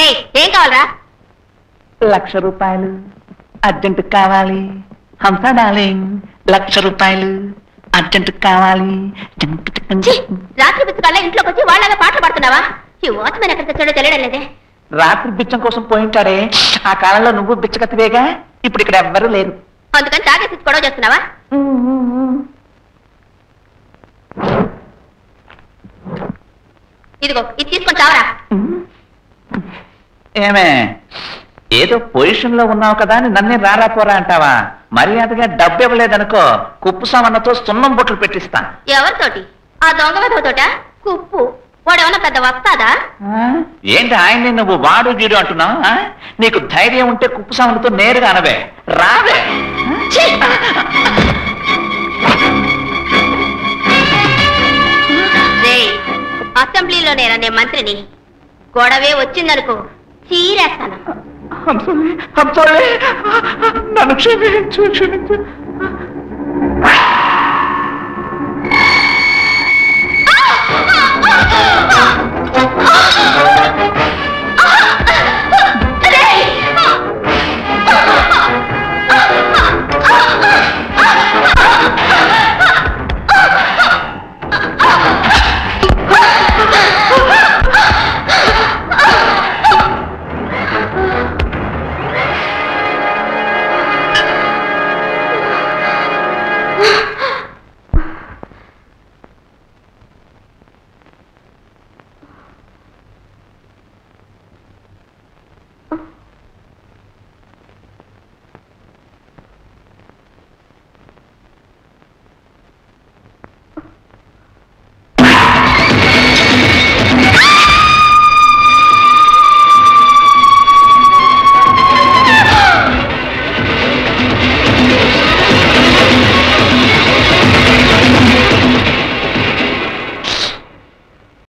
ఏం కావాలరా? లక్ష రూపాయలు. అర్జెంట్ కావాలి. హంస డార్లింగ్. లక్ష రూపాయలు. అర్జెంట్ కావాలి. రాత్రి పుస్తకాల్లో ఇంట్లోకి వచ్చి వాళ్ళగా పాటలు పాడుతున్నావా? ఈ వాచ్మెన్ ఎక్కడ తెచ్చాడో తెలియడం లేదే. రాత్రి బిచ్చం కోసం పోయింటాడే ఆ కాలంలో నువ్వు బిచ్చకతివేగా ఇప్పుడు ఇక్కడ ఎవ్వరూ లేరు. అందుకని తాగేసి గొడవ చేస్తున్నావా? ఇదిగో ఇది తీసుకొని చావరా. ఏమే? ఏదో పొజిషన్లో ఉన్నావు కదా అని నన్నే రారా పోరా అంటావా? మర్యాదగా డబ్బు ఇవ్వలేదనుకో కుప్పు సామన్నతో సున్నం బొట్లు పెట్టిస్తా. ఎవరితోటి? ఆ దొంగ విధవతోట? కుప్పు. వాడేమన్నా పెద్ద వస్తాదా? ఏంటి ఆయన్ని నువ్వు వాడు గీడు అంటున్నావు? నీకు ధైర్యం ఉంటే కుప్పు సామన్నతో నేరుగా అనవే. రావే. అసెంబ్లీలో నేననే మంత్రిని. గొడవే వచ్చిందనుకో. చీరేస్తాను నన్ను క్షమించు క్షమించు.